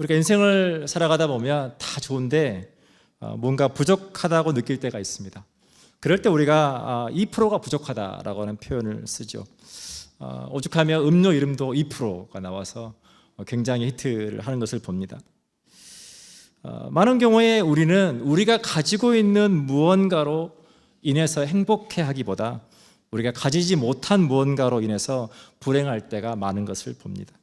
우리가 인생을 살아가다 보면 다 좋은데 어, 뭔가 부족하다고 느낄 때가 있습니다. 그럴 때 우리가 2%가 부족하다라고 하는 표현을 쓰죠. 어, 오죽하면 음료 이름도 2%가 나와서 어, 굉장히 히트를 하는 것을 봅니다. 어, 많은 경우에 우리는 우리가 가지고 있는 무언가로 인해서 행복해 하기보다 우리가 가지지 못한 무언가로 인해서 불행할 때가 많은 것을 봅니다.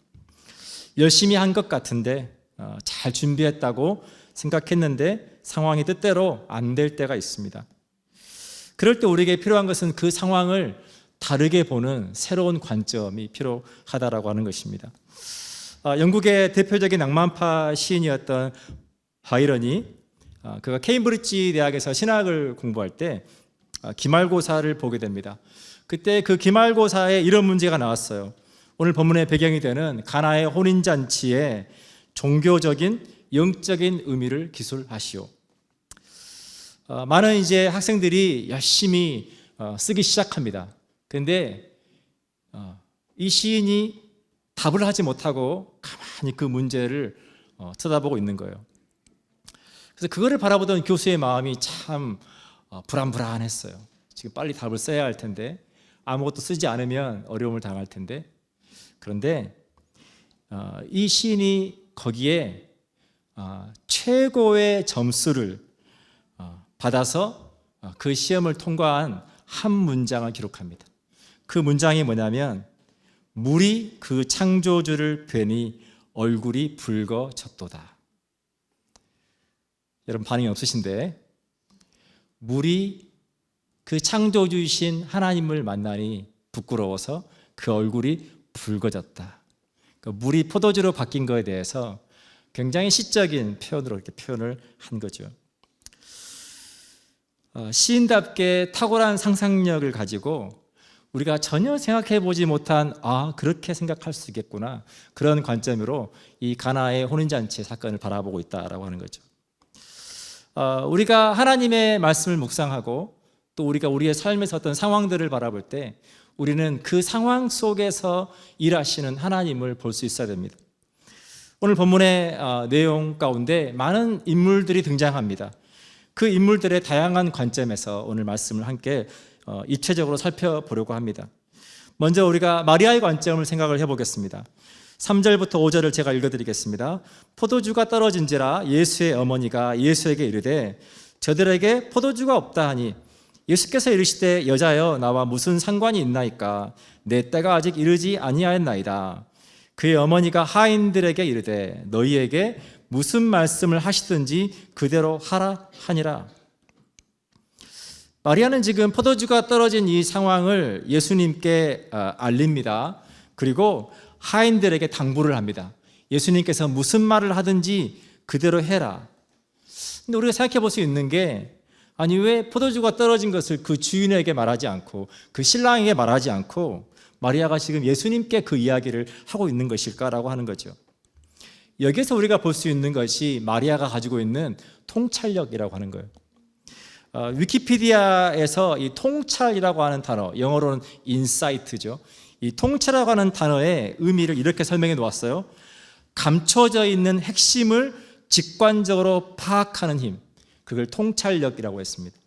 열심히 한 것 같은데 어, 잘 준비했다고 생각했는데 상황이 뜻대로 안 될 때가 있습니다. 그럴 때 우리에게 필요한 것은 그 상황을 다르게 보는 새로운 관점이 필요하다라고 하는 것입니다. 아, 영국의 대표적인 낭만파 시인이었던 바이런이 아, 그가 케임브리지 대학에서 신학을 공부할 때 아, 기말고사를 보게 됩니다. 그때 그 기말고사에 이런 문제가 나왔어요. 오늘 본문의 배경이 되는 가나의 혼인 잔치에 종교적인 영적인 의미를 기술하시오. 어, 많은 이제 학생들이 열심히 어, 쓰기 시작합니다. 근데 어, 이 시인이 답을 하지 못하고 가만히 그 문제를 어, 쳐다보고 있는 거예요. 그래서 그거를 바라보던 교수의 마음이 참 어, 불안불안했어요. 지금 빨리 답을 써야 할 텐데 아무것도 쓰지 않으면 어려움을 당할 텐데 그런데 어, 이 시인이 거기에 어, 최고의 점수를 어, 받아서 어, 그 시험을 통과한 한 문장을 기록합니다. 그 문장이 뭐냐면 물이 그 창조주를 뵈니 얼굴이 붉어졌도다. 여러분 반응이 없으신데 물이 그 창조주이신 하나님을 만나니 부끄러워서 그 얼굴이 붉어졌다. 그러니까 물이 포도주로 바뀐 것에 대해서 굉장히 시적인 표현으로 이렇게 표현을 한 거죠. 어, 시인답게 탁월한 상상력을 가지고 우리가 전혀 생각해 보지 못한 아 그렇게 생각할 수 있겠구나 그런 관점으로 이 가나의 혼인잔치 사건을 바라보고 있다라고 하는 거죠. 어, 우리가 하나님의 말씀을 묵상하고 또 우리가 우리의 삶에서 어떤 상황들을 바라볼 때 우리는 그 상황 속에서 일하시는 하나님을 볼 수 있어야 됩니다. 오늘 본문의 어, 내용 가운데 많은 인물들이 등장합니다. 그 인물들의 다양한 관점에서 오늘 말씀을 함께 어, 입체적으로 살펴보려고 합니다. 먼저 우리가 마리아의 관점을 생각을 해보겠습니다. 3절부터 5절을 제가 읽어드리겠습니다. 포도주가 떨어진지라 예수의 어머니가 예수에게 이르되 저들에게 포도주가 없다 하니 예수께서 이르시되 여자여 나와 무슨 상관이 있나이까 내 때가 아직 이르지 아니하였나이다. 그의 어머니가 하인들에게 이르되 너희에게 무슨 말씀을 하시든지 그대로 하라 하니라. 마리아는 지금 포도주가 떨어진 이 상황을 예수님께 어, 알립니다. 그리고 하인들에게 당부를 합니다. 예수님께서 무슨 말을 하든지 그대로 해라. 근데 우리가 생각해 볼 수 있는 게 아니 왜 포도주가 떨어진 것을 그 주인에게 말하지 않고 그 신랑에게 말하지 않고 마리아가 지금 예수님께 그 이야기를 하고 있는 것일까라고 하는 거죠. 여기서 우리가 볼 수 있는 것이 마리아가 가지고 있는 통찰력이라고 하는 거예요. 어, 위키피디아에서 이 통찰이라고 하는 단어, 영어로는 인사이트죠. 이 통찰이라고 하는 단어의 의미를 이렇게 설명해 놓았어요. 감춰져 있는 핵심을 직관적으로 파악하는 힘, 그걸 통찰력이라고 했습니다.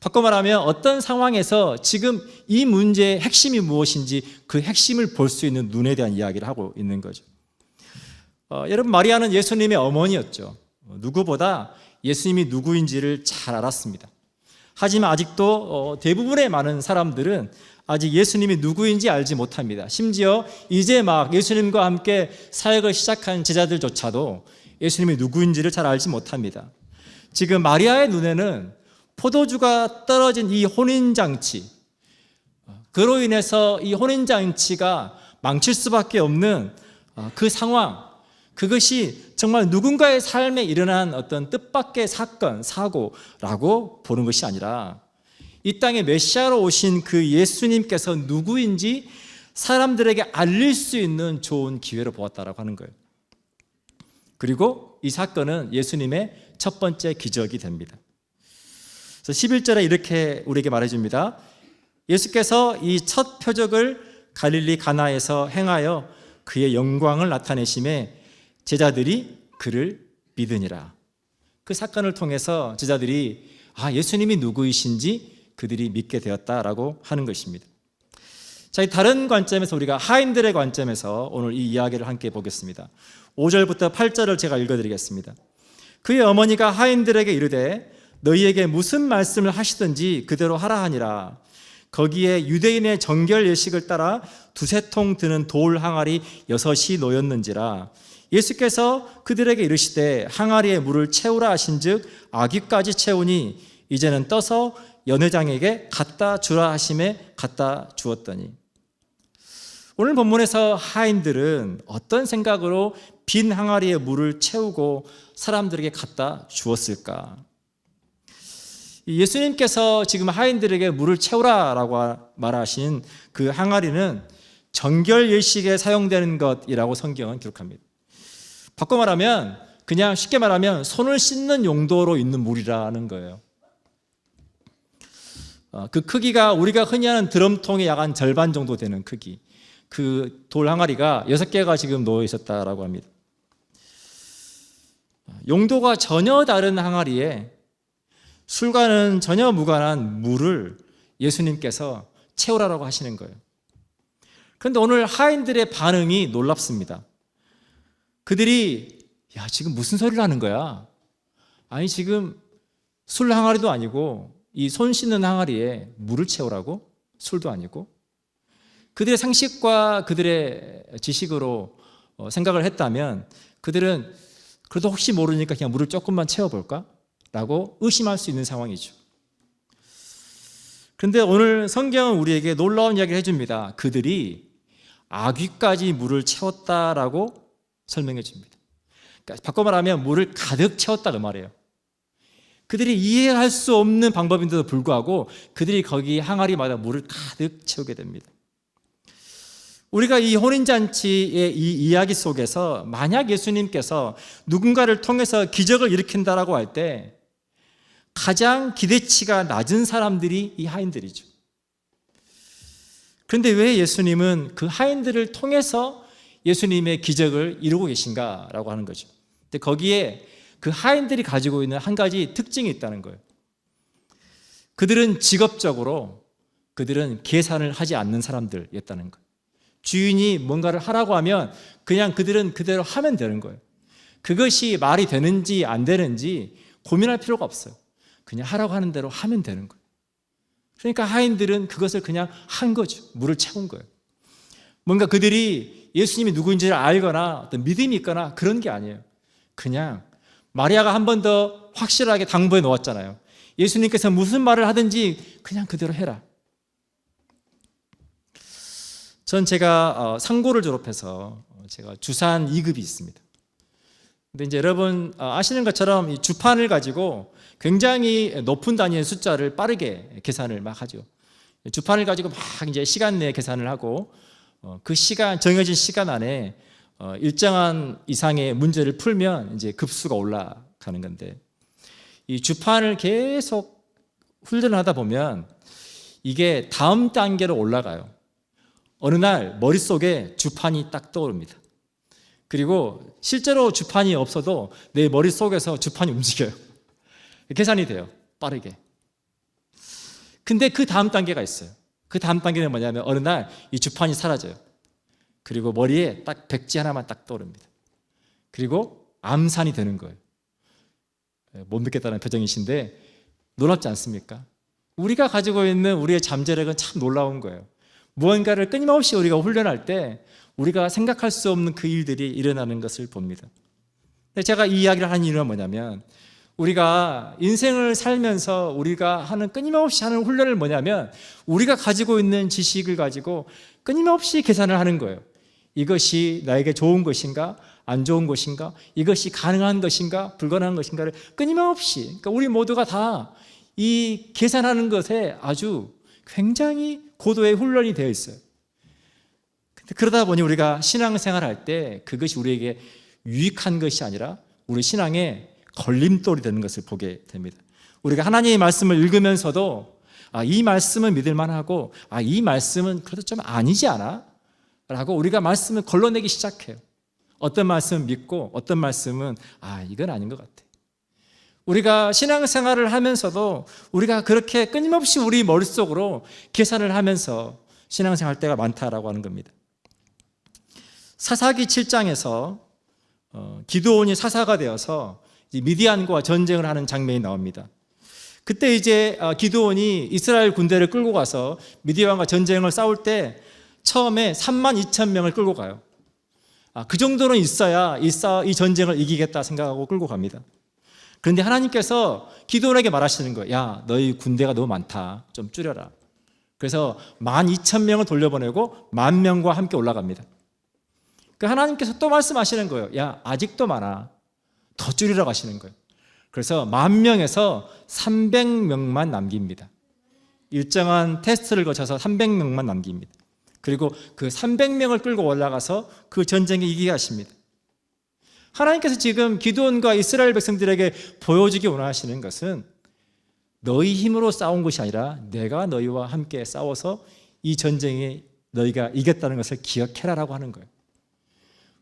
바꿔 말하면 어떤 상황에서 지금 이 문제의 핵심이 무엇인지 그 핵심을 볼 수 있는 눈에 대한 이야기를 하고 있는 거죠. 어, 여러분 마리아는 예수님의 어머니였죠. 어, 누구보다 예수님이 누구인지를 잘 알았습니다. 하지만 아직도 어, 대부분의 많은 사람들은 아직 예수님이 누구인지 알지 못합니다. 심지어 이제 막 예수님과 함께 사역을 시작한 제자들조차도 예수님이 누구인지를 잘 알지 못합니다. 지금 마리아의 눈에는 포도주가 떨어진 이 혼인장치, 그로 인해서 이 혼인장치가 망칠 수밖에 없는 어, 그 상황, 그것이 정말 누군가의 삶에 일어난 어떤 뜻밖의 사건, 사고라고 보는 것이 아니라 이 땅에 메시아로 오신 그 예수님께서 누구인지 사람들에게 알릴 수 있는 좋은 기회로 보았다라고 하는 거예요. 그리고 이 사건은 예수님의 첫 번째 기적이 됩니다. 그래서 11절에 이렇게 우리에게 말해 줍니다. 예수께서 이 첫 표적을 갈릴리 가나에서 행하여 그의 영광을 나타내심에 제자들이 그를 믿으니라. 그 사건을 통해서 제자들이 아, 예수님이 누구이신지 그들이 믿게 되었다라고 하는 것입니다. 자, 이 다른 관점에서 우리가 하인들의 관점에서 오늘 이 이야기를 함께 보겠습니다. 5절부터 8절을 제가 읽어 드리겠습니다. 그의 어머니가 하인들에게 이르되 너희에게 무슨 말씀을 하시든지 그대로 하라 하니라. 거기에 유대인의 정결 예식을 따라 두세 통 드는 돌 항아리 여섯이 놓였는지라. 예수께서 그들에게 이르시되 항아리에 물을 채우라 하신즉 아귀까지 채우니 이제는 떠서 연회장에게 갖다 주라 하심에 갖다 주었더니 오늘 본문에서 하인들은 어떤 생각으로 빈 항아리에 물을 채우고 사람들에게 갖다 주었을까? 예수님께서 지금 하인들에게 물을 채우라라고 말하신 그 항아리는 정결 예식에 사용되는 것이라고 성경은 기록합니다. 바꿔 말하면 그냥 쉽게 말하면 손을 씻는 용도로 있는 물이라는 거예요. 어, 그 크기가 우리가 흔히 하는 드럼통의 약한 절반 정도 되는 크기. 그 돌 항아리가 여섯 개가 지금 놓여 있었다라고 합니다. 용도가 전혀 다른 항아리에 술과는 전혀 무관한 물을 예수님께서 채우라라고 하시는 거예요. 그런데 오늘 하인들의 반응이 놀랍습니다. 그들이 야 지금 무슨 소리를 하는 거야? 아니 지금 술 항아리도 아니고 이 손 씻는 항아리에 물을 채우라고 술도 아니고 그들의 상식과 그들의 지식으로 어, 생각을 했다면 그들은 그래도 혹시 모르니까 그냥 물을 조금만 채워볼까? 라고 의심할 수 있는 상황이죠. 그런데 오늘 성경은 우리에게 놀라운 이야기를 해줍니다. 그들이 아귀까지 물을 채웠다라고 설명해 줍니다. 그러니까 바꿔 말하면 물을 가득 채웠다 그 말이에요. 그들이 이해할 수 없는 방법인데도 불구하고 그들이 거기 항아리마다 물을 가득 채우게 됩니다. 우리가 이 혼인잔치의 이 이야기 속에서 만약 예수님께서 누군가를 통해서 기적을 일으킨다라고 할 때 가장 기대치가 낮은 사람들이 이 하인들이죠. 그런데 왜 예수님은 그 하인들을 통해서 예수님의 기적을 이루고 계신가라고 하는 거죠. 근데 거기에 그 하인들이 가지고 있는 한 가지 특징이 있다는 거예요. 그들은 직업적으로 그들은 계산을 하지 않는 사람들이었다는 거예요. 주인이 뭔가를 하라고 하면 그냥 그들은 그대로 하면 되는 거예요. 그것이 말이 되는지 안 되는지 고민할 필요가 없어요. 그냥 하라고 하는 대로 하면 되는 거예요. 그러니까 하인들은 그것을 그냥 한 거죠. 물을 채운 거예요. 뭔가 그들이 예수님이 누구인지를 알거나 어떤 믿음이 있거나 그런 게 아니에요. 그냥 마리아가 한 번 더 확실하게 당부해 놓았잖아요. 예수님께서 무슨 말을 하든지 그냥 그대로 해라. 전 제가 어, 상고를 졸업해서 어, 제가 주산 2급이 있습니다. 근데 이제 여러분 어, 아시는 것처럼 이 주판을 가지고 굉장히 높은 단위의 숫자를 빠르게 계산을 막 하죠. 주판을 가지고 막 이제 시간 내에 계산을 하고 그 시간 정해진 시간 안에 일정한 이상의 문제를 풀면 이제 급수가 올라가는 건데 이 주판을 계속 훈련하다 보면 이게 다음 단계로 올라가요. 어느 날 머릿속에 주판이 딱 떠오릅니다. 그리고 실제로 주판이 없어도 내 머릿속에서 주판이 움직여요. 계산이 돼요. 빠르게. 근데 그 다음 단계가 있어요. 그 다음 단계는 뭐냐면 어느 날 이 주판이 사라져요. 그리고 머리에 딱 백지 하나만 딱 떠오릅니다. 그리고 암산이 되는 거예요. 못 믿겠다는 표정이신데 놀랍지 않습니까? 우리가 가지고 있는 우리의 잠재력은 참 놀라운 거예요. 무언가를 끊임없이 우리가 훈련할 때 우리가 생각할 수 없는 그 일들이 일어나는 것을 봅니다. 제가 이 이야기를 하는 이유는 뭐냐면 우리가 인생을 살면서 우리가 하는 끊임없이 하는 훈련을 뭐냐면 우리가 가지고 있는 지식을 가지고 끊임없이 계산을 하는 거예요. 이것이 나에게 좋은 것인가? 안 좋은 것인가? 이것이 가능한 것인가? 불가능한 것인가를 끊임없이 그러니까 우리 모두가 다 이 계산하는 것에 아주 굉장히 고도의 훈련이 되어 있어요. 근데 그러다 보니 우리가 신앙생활 할 때 그것이 우리에게 유익한 것이 아니라 우리 신앙에 걸림돌이 되는 것을 보게 됩니다. 우리가 하나님의 말씀을 읽으면서도 아, 이 말씀은 믿을 만하고 아, 이 말씀은 그래도 좀 아니지 않아? 라고 우리가 말씀을 걸러내기 시작해요. 어떤 말씀은 믿고 어떤 말씀은 아, 이건 아닌 것 같아. 우리가 신앙생활을 하면서도 우리가 그렇게 끊임없이 우리 머릿속으로 계산을 하면서 신앙생활 때가 많다라고 하는 겁니다. 사사기 7장에서 어, 기도원이 사사가 되어서 미디안과 전쟁을 하는 장면이 나옵니다. 그때 이제 어, 기도원이 이스라엘 군대를 끌고 가서 미디안과 전쟁을 싸울 때 처음에 3만 2천 명을 끌고 가요. 아, 그 정도는 있어야 이, 전쟁을 이기겠다 생각하고 끌고 갑니다. 그런데 하나님께서 기도원에게 말하시는 거예요. 야, 너희 군대가 너무 많다. 좀 줄여라. 그래서 1만 2천 명을 돌려보내고 만 명과 함께 올라갑니다. 그 하나님께서 또 말씀하시는 거예요. 야, 아직도 많아. 더 줄이라고 하시는 거예요. 그래서 만 명에서 300명만 남깁니다. 일정한 테스트를 거쳐서 300명만 남깁니다. 그리고 그 300명을 끌고 올라가서 그 전쟁에 이기게 하십니다. 하나님께서 지금 기도원과 이스라엘 백성들에게 보여주기 원하시는 것은 너희 힘으로 싸운 것이 아니라 내가 너희와 함께 싸워서 이 전쟁에 너희가 이겼다는 것을 기억해라라고 하는 거예요.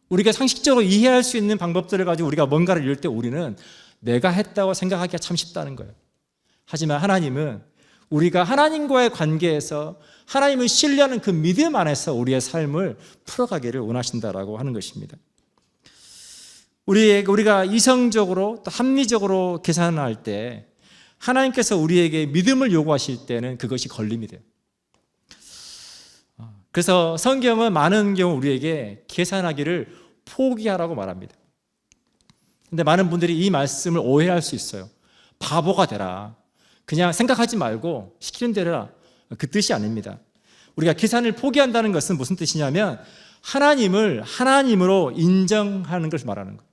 우리가 상식적으로 이해할 수 있는 방법들을 가지고 우리가 뭔가를 이룰 때 우리는 내가 했다고 생각하기가 참 쉽다는 거예요. 하지만 하나님은 우리가 하나님과의 관계에서 하나님을 신뢰하는 그 믿음 안에서 우리의 삶을 풀어가기를 원하신다라고 하는 것입니다. 우리 우리가 이성적으로 또 합리적으로 계산할 때 하나님께서 우리에게 믿음을 요구하실 때는 그것이 걸림이 돼요. 그래서 성경은 많은 경우 우리에게 계산하기를 포기하라고 말합니다. 근데 많은 분들이 이 말씀을 오해할 수 있어요. 바보가 되라. 그냥 생각하지 말고 시키는 대로 해라. 그 뜻이 아닙니다. 우리가 계산을 포기한다는 것은 무슨 뜻이냐면 하나님을 하나님으로 인정하는 것을 말하는 거예요.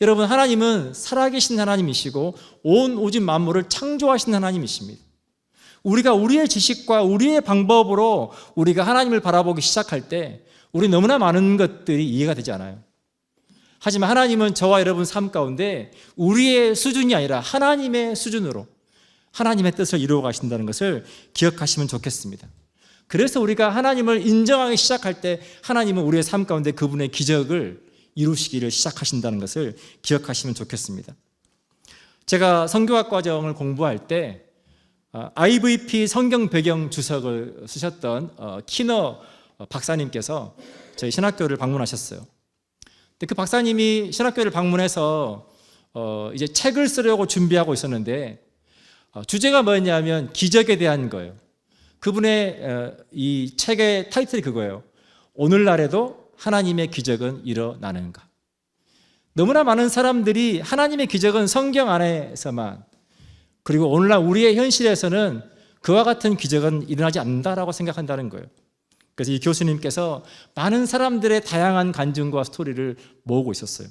여러분, 하나님은 살아계신 하나님이시고 온 오직 만물을 창조하신 하나님이십니다. 우리가 우리의 지식과 우리의 방법으로 우리가 하나님을 바라보기 시작할 때 우리 너무나 많은 것들이 이해가 되지 않아요. 하지만 하나님은 저와 여러분 삶 가운데 우리의 수준이 아니라 하나님의 수준으로 하나님의 뜻을 이루어 가신다는 것을 기억하시면 좋겠습니다. 그래서 우리가 하나님을 인정하기 시작할 때 하나님은 우리의 삶 가운데 그분의 기적을 이루시기를 시작하신다는 것을 기억하시면 좋겠습니다. 제가 성교학 과정을 공부할 때 IVP 성경 배경 주석을 쓰셨던 어, 키너 박사님께서 저희 신학교를 방문하셨어요. 근데 그 박사님이 신학교를 방문해서 어, 이제 책을 쓰려고 준비하고 있었는데 어, 주제가 뭐였냐면 기적에 대한 거예요. 그분의 이 책의 타이틀이 그거예요. 오늘날에도 하나님의 기적은 일어나는가? 너무나 많은 사람들이 하나님의 기적은 성경 안에서만 그리고 오늘날 우리의 현실에서는 그와 같은 기적은 일어나지 않는다라고 생각한다는 거예요. 그래서 이 교수님께서 많은 사람들의 다양한 간증과 스토리를 모으고 있었어요.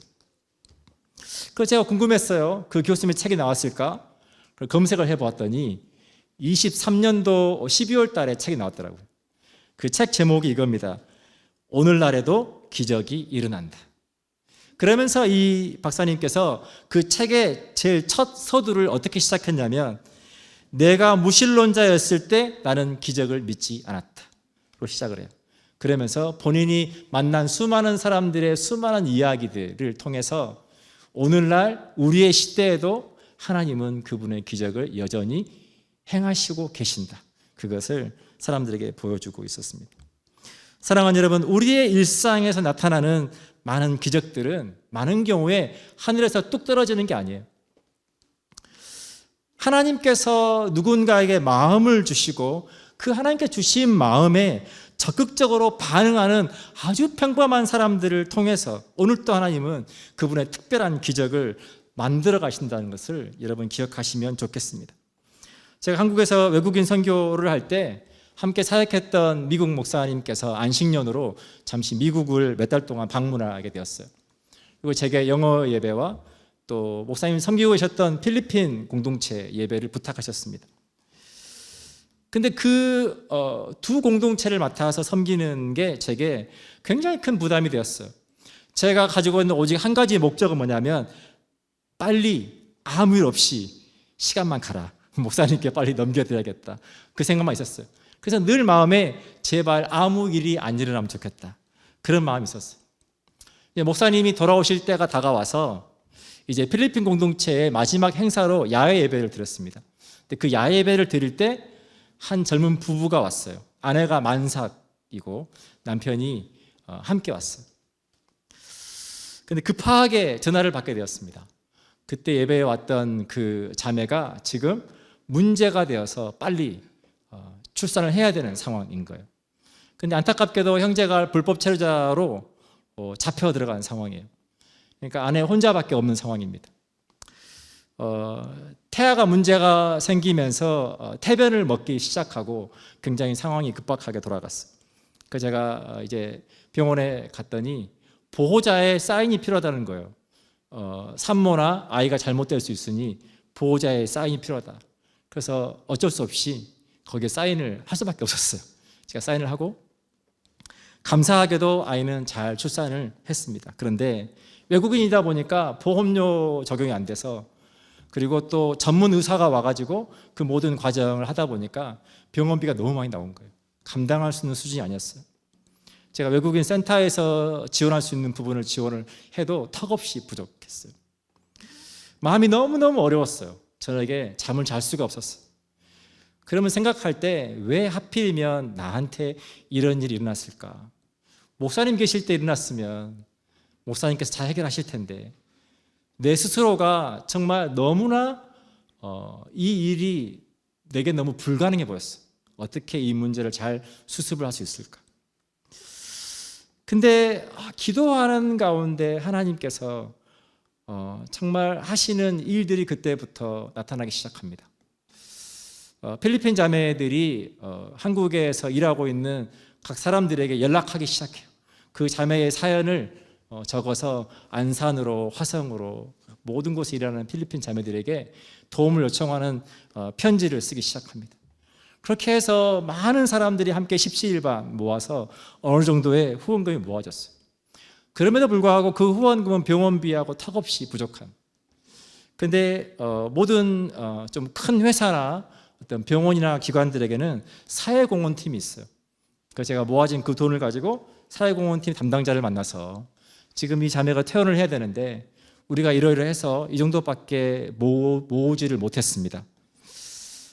그 제가 궁금했어요. 그 교수님의 책이 나왔을까? 검색을 해보았더니 23년도 12월 달에 책이 나왔더라고요. 그 책 제목이 이겁니다. 오늘날에도 기적이 일어난다. 그러면서 이 박사님께서 그 책의 제일 첫 서두를 어떻게 시작했냐면 내가 무신론자였을 때 나는 기적을 믿지 않았다. 로 시작을 해요. 그러면서 본인이 만난 수많은 사람들의 수많은 이야기들을 통해서 오늘날 우리의 시대에도 하나님은 그분의 기적을 여전히 행하시고 계신다. 그것을 사람들에게 보여주고 있었습니다. 사랑하는 여러분, 우리의 일상에서 나타나는 많은 기적들은 많은 경우에 하늘에서 뚝 떨어지는 게 아니에요. 하나님께서 누군가에게 마음을 주시고 그 하나님께 주신 마음에 적극적으로 반응하는 아주 평범한 사람들을 통해서 오늘 또 하나님은 그분의 특별한 기적을 만들어 가신다는 것을 여러분 기억하시면 좋겠습니다. 제가 한국에서 외국인 선교를 할때 함께 사역했던 미국 목사님께서 안식년으로 잠시 미국을 몇 달 동안 방문하게 되었어요. 그리고 제게 영어 예배와 또 목사님 섬기고 계셨던 필리핀 공동체 예배를 부탁하셨습니다. 근데 그두 어, 공동체를 맡아서 섬기는 게 제게 굉장히 큰 부담이 되었어요. 제가 가지고 있는 오직 한 가지 목적은 뭐냐면 빨리 아무 일 없이 시간만 가라. 목사님께 빨리 넘겨드려야겠다. 그 생각만 있었어요. 그래서 늘 마음에 제발 아무 일이 안 일어나면 좋겠다. 그런 마음이 있었어요. 목사님이 돌아오실 때가 다가와서 이제 필리핀 공동체의 마지막 행사로 야외 예배를 드렸습니다. 근데 그 야외 예배를 드릴 때 한 젊은 부부가 왔어요. 아내가 만삭이고 남편이 어, 함께 왔어요. 근데 급하게 전화를 받게 되었습니다. 그때 예배에 왔던 그 자매가 지금 문제가 되어서 빨리 어, 출산을 해야 되는 상황인 거예요. 근데 안타깝게도 형제가 불법 체류자로 어, 잡혀 들어간 상황이에요. 그러니까 아내 혼자밖에 없는 상황입니다. 어, 태아가 문제가 생기면서 어, 태변을 먹기 시작하고 굉장히 상황이 급박하게 돌아갔어요. 그 제가 어, 이제 병원에 갔더니 보호자의 사인이 필요하다는 거예요. 어, 산모나 아이가 잘못될 수 있으니 보호자의 사인이 필요하다. 그래서 어쩔 수 없이 거기에 사인을 할 수밖에 없었어요. 제가 사인을 하고 감사하게도 아이는 잘 출산을 했습니다. 그런데 외국인이다 보니까 보험료 적용이 안 돼서 그리고 또 전문 의사가 와가지고 그 모든 과정을 하다 보니까 병원비가 너무 많이 나온 거예요. 감당할 수 있는 수준이 아니었어요. 제가 외국인 센터에서 지원할 수 있는 부분을 지원을 해도 턱없이 부족했어요. 마음이 너무너무 어려웠어요. 저에게 잠을 잘 수가 없었어요. 그러면 생각할 때 왜 하필이면 나한테 이런 일이 일어났을까? 목사님 계실 때 일어났으면 목사님께서 잘 해결하실 텐데 내 스스로가 정말 너무나 어, 이 일이 내게 너무 불가능해 보였어. 어떻게 이 문제를 잘 수습을 할 수 있을까? 근데 아, 기도하는 가운데 하나님께서 어, 정말 하시는 일들이 그때부터 나타나기 시작합니다. 어, 필리핀 자매들이 어, 한국에서 일하고 있는 각 사람들에게 연락하기 시작해요. 그 자매의 사연을 어, 적어서 안산으로 화성으로 모든 곳에 일하는 필리핀 자매들에게 도움을 요청하는 어, 편지를 쓰기 시작합니다. 그렇게 해서 많은 사람들이 함께 십시일반 모아서 어느 정도의 후원금이 모아졌어요. 그럼에도 불구하고 그 후원금은 병원비하고 턱없이 부족한. 근데 어, 모든 어, 좀큰 회사나 어떤 병원이나 기관들에게는 사회공헌팀이 있어요. 그래서 제가 모아진 그 돈을 가지고 사회공헌팀 담당자를 만나서 지금 이 자매가 퇴원을 해야 되는데 우리가 이러이러해서 이 정도밖에 모, 모으지를 못했습니다.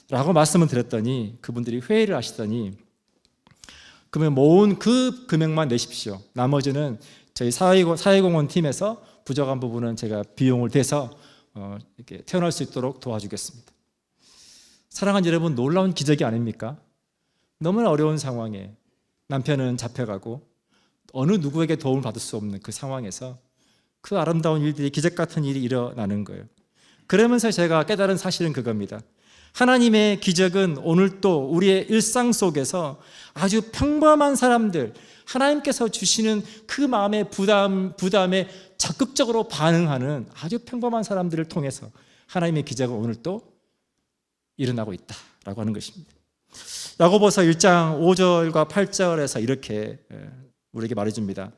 라고 말씀을 드렸더니 그분들이 회의를 하시더니 그러면 모은 그 금액만 내십시오. 나머지는 저희 사회공헌 팀에서 부족한 부분은 제가 비용을 대서 어, 이렇게 태어날 수 있도록 도와주겠습니다. 사랑하는 여러분 놀라운 기적이 아닙니까? 너무나 어려운 상황에 남편은 잡혀가고 어느 누구에게 도움을 받을 수 없는 그 상황에서 그 아름다운 일들이 기적 같은 일이 일어나는 거예요. 그러면서 제가 깨달은 사실은 그겁니다. 하나님의 기적은 오늘도 우리의 일상 속에서 아주 평범한 사람들, 하나님께서 주시는 그 마음의 부담, 부담에 적극적으로 반응하는 아주 평범한 사람들을 통해서 하나님의 기적은 오늘도 일어나고 있다라고 하는 것입니다. 야고보서 1장 5절과 8절에서 이렇게 우리에게 말해줍니다.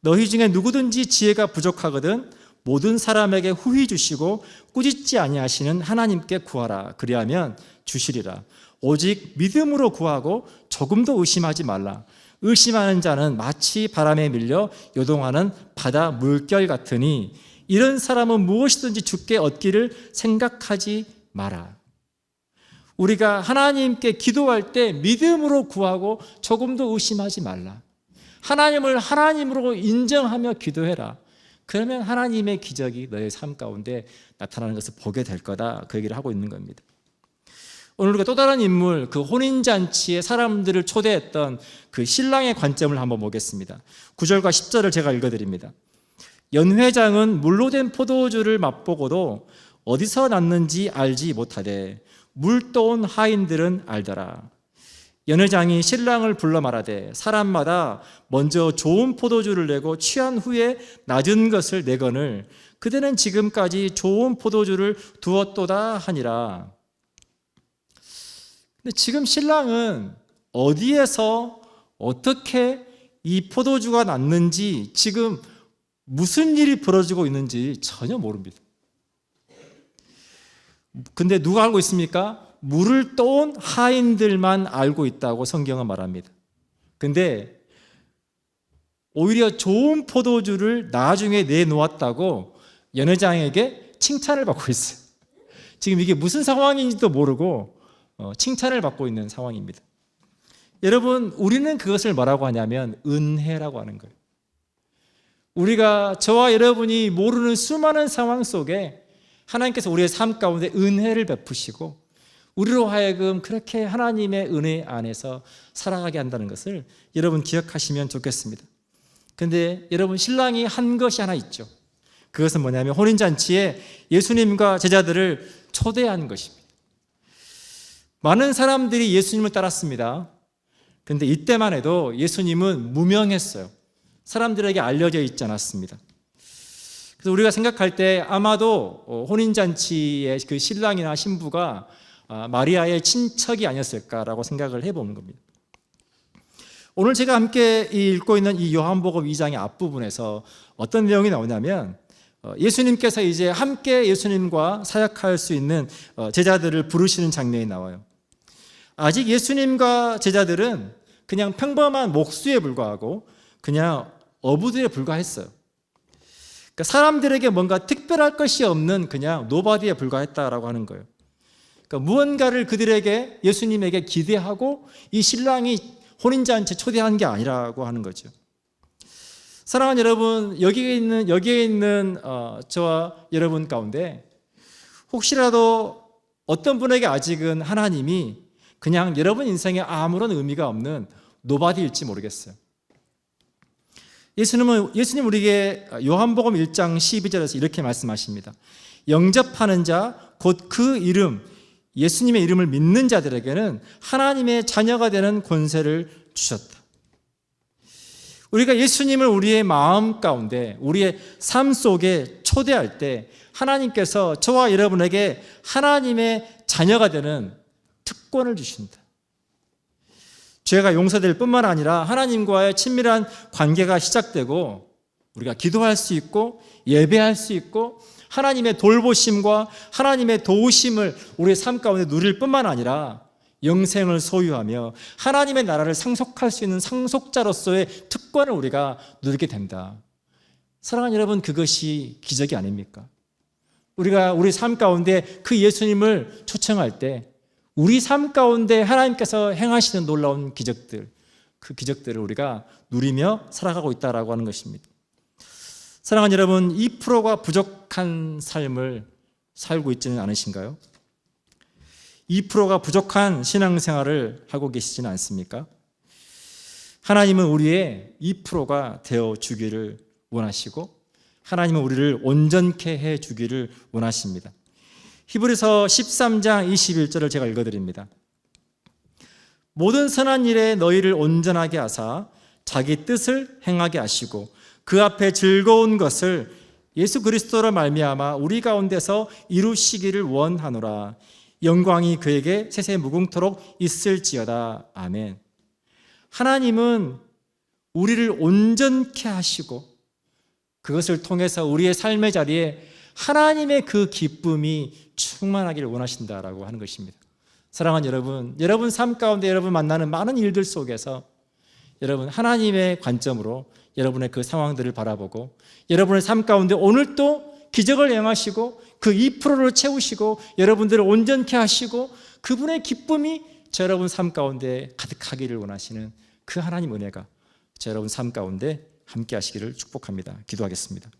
너희 중에 누구든지 지혜가 부족하거든 모든 사람에게 후히 주시고 꾸짖지 아니하시는 하나님께 구하라 그리하면 주시리라 오직 믿음으로 구하고 조금도 의심하지 말라 의심하는 자는 마치 바람에 밀려 요동하는 바다 물결 같으니 이런 사람은 무엇이든지 죽게 얻기를 생각하지 마라 우리가 하나님께 기도할 때 믿음으로 구하고 조금도 의심하지 말라 하나님을 하나님으로 인정하며 기도해라 그러면 하나님의 기적이 너의 삶 가운데 나타나는 것을 보게 될 거다. 그 얘기를 하고 있는 겁니다. 오늘 우리가 또 다른 인물, 그 혼인잔치에 사람들을 초대했던 그 신랑의 관점을 한번 보겠습니다. 9절과 10절을 제가 읽어드립니다. 연회장은 물로 된 포도주를 맛보고도 어디서 났는지 알지 못하되 물 떠온 하인들은 알더라. 연회장이 신랑을 불러 말하되 사람마다 먼저 좋은 포도주를 내고 취한 후에 낮은 것을 내거늘 그대는 지금까지 좋은 포도주를 두었도다 하니라. 근데 지금 신랑은 어디에서 어떻게 이 포도주가 났는지 지금 무슨 일이 벌어지고 있는지 전혀 모릅니다. 근데 누가 알고 있습니까? 물을 떠온 하인들만 알고 있다고 성경은 말합니다. 근데 오히려 좋은 포도주를 나중에 내놓았다고 연회장에게 칭찬을 받고 있어요. 지금 이게 무슨 상황인지도 모르고 어, 칭찬을 받고 있는 상황입니다. 여러분, 우리는 그것을 뭐라고 하냐면 은혜라고 하는 거예요. 우리가 저와 여러분이 모르는 수많은 상황 속에 하나님께서 우리의 삶 가운데 은혜를 베푸시고 우리로 하여금 그렇게 하나님의 은혜 안에서 살아가게 한다는 것을 여러분 기억하시면 좋겠습니다. 근데 여러분 신랑이 한 것이 하나 있죠. 그것은 뭐냐면 혼인잔치에 예수님과 제자들을 초대한 것입니다. 많은 사람들이 예수님을 따랐습니다. 근데 이때만 해도 예수님은 무명했어요. 사람들에게 알려져 있지 않았습니다. 그래서 우리가 생각할 때 아마도 어, 혼인잔치의 그 신랑이나 신부가 아, 마리아의 친척이 아니었을까라고 생각을 해보는 겁니다. 오늘 제가 함께 읽고 있는 이 요한복음 2장의 앞부분에서 어떤 내용이 나오냐면 어, 예수님께서 이제 함께 예수님과 사역할 수 있는 어, 제자들을 부르시는 장면이 나와요. 아직 예수님과 제자들은 그냥 평범한 목수에 불과하고 그냥 어부들에 불과했어요. 그러니까 사람들에게 뭔가 특별할 것이 없는 그냥 노바디에 불과했다라고 하는 거예요. 그러니까 무언가를 그들에게 예수님에게 기대하고 이 신랑이 혼인잔치 초대한 게 아니라고 하는 거죠. 사랑하는 여러분, 여기에 있는 여기에 있는 어, 저와 여러분 가운데 혹시라도 어떤 분에게 아직은 하나님이 그냥 여러분 인생에 아무런 의미가 없는 노바디일지 모르겠어요. 예수님은 예수님 우리에게 요한복음 1장 12절에서 이렇게 말씀하십니다. 영접하는 자 곧 그 이름 예수님의 이름을 믿는 자들에게는 하나님의 자녀가 되는 권세를 주셨다. 우리가 예수님을 우리의 마음 가운데 우리의 삶 속에 초대할 때 하나님께서 저와 여러분에게 하나님의 자녀가 되는 특권을 주신다. 죄가 용서될 뿐만 아니라 하나님과의 친밀한 관계가 시작되고 우리가 기도할 수 있고 예배할 수 있고 하나님의 돌보심과 하나님의 도우심을 우리의 삶 가운데 누릴 뿐만 아니라 영생을 소유하며 하나님의 나라를 상속할 수 있는 상속자로서의 특권을 우리가 누리게 된다. 사랑하는 여러분, 그것이 기적이 아닙니까? 우리가 우리 삶 가운데 그 예수님을 초청할 때 우리 삶 가운데 하나님께서 행하시는 놀라운 기적들, 그 기적들을 우리가 누리며 살아가고 있다라고 하는 것입니다. 사랑하는 여러분, 2%가 부족한 삶을 살고 있지는 않으신가요? 2%가 부족한 신앙생활을 하고 계시지는 않습니까? 하나님은 우리의 2%가 되어 주기를 원하시고 하나님은 우리를 온전케 해 주기를 원하십니다. 히브리서 13장 21절을 제가 읽어 드립니다. 모든 선한 일에 너희를 온전하게 하사 자기 뜻을 행하게 하시고 그 앞에 즐거운 것을 예수 그리스도로 말미암아 우리 가운데서 이루시기를 원하노라. 영광이 그에게 세세 무궁토록 있을지어다. 아멘. 하나님은 우리를 온전케 하시고 그것을 통해서 우리의 삶의 자리에 하나님의 그 기쁨이 충만하기를 원하신다라고 하는 것입니다. 사랑하는 여러분, 여러분 삶 가운데 여러분 만나는 많은 일들 속에서 여러분 하나님의 관점으로 여러분의 그 상황들을 바라보고 여러분의 삶 가운데 오늘 또 기적을 행하시고 그 2%를 채우시고 여러분들을 온전케 하시고 그분의 기쁨이 저 여러분 삶 가운데 가득하기를 원하시는 그 하나님 은혜가 저 여러분 삶 가운데 함께 하시기를 축복합니다. 기도하겠습니다.